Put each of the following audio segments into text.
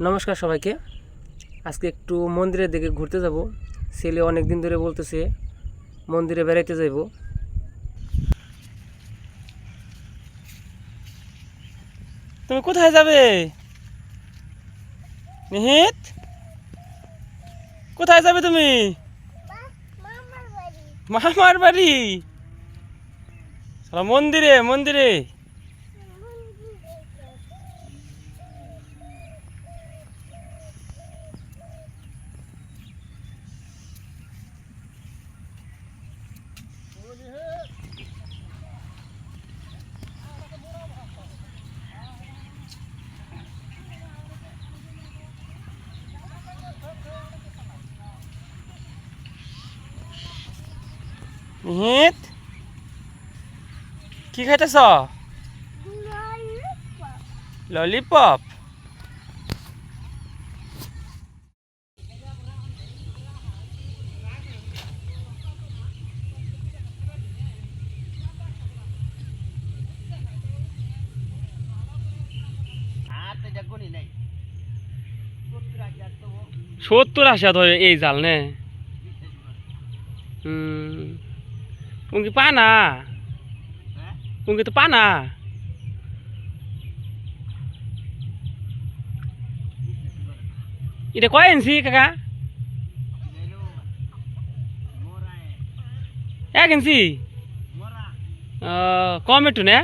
নমস্কার সবাইকে। আজকে একটু মন্দিরের দিকে ঘুরতে যাব। ছেলে অনেক দিন ধরে বলতেছে, মন্দিরে বেড়াইতে যাইব। তুমি কোথায় যাবে? নিহিত কোথায় যাবে তুমি? মামার বাড়ি। মন্দিরে মন্দিরে। নিহিত কি খাইতেছ? ললিপপ। সত্তর আশা ধরে এই জাল নে। হুম। তুমি পা না তুমি তো পা না এটা কয় ইঞ্চি কাকা এক ইঞ্চি কম একটু না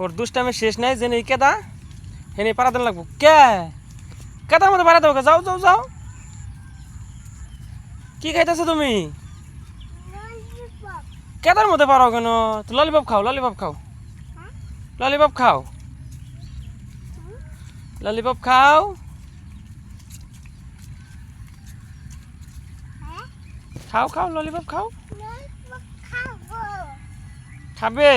ওর দুষ্টামে শেষ নাই যে নেই কেদা হেনে পাড়া দেন লাগবো। কে? কেদার মধ্যে পাড়া দেবো যাও যাও যাও। কি খাইতেছো তুমি? কেদার মধ্যে পারো কেন ললিপপ খাও ললিপপ খাও। ললিপপ খাও। ললিপপ খাও। খাও খাও ললিপপ খাও। খাবে?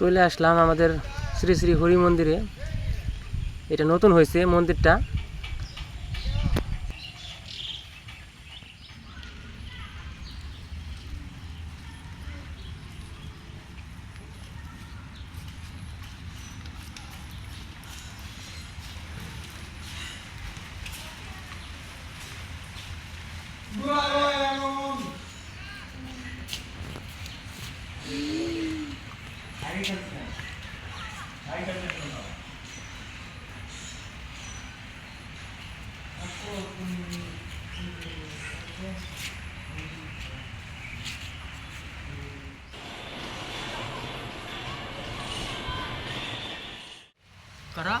চলে আসলাম আমাদের শ্রী শ্রী হরি মন্দিরে এটা নতুন হয়েছে মন্দিরটা। から。ん。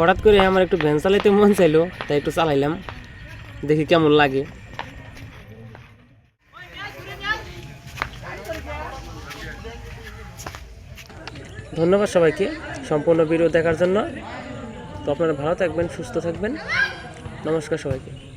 হঠাৎ করে আমার একটু ভ্যান চালাইতে মন চাইলো, তাই একটু চালাইলাম। দেখি কেমন লাগে। ধন্যবাদ সবাইকে সম্পূর্ণ ভিডিও দেখার জন্য। তো আপনারা ভালো থাকবেন, সুস্থ থাকবেন। নমস্কার সবাইকে।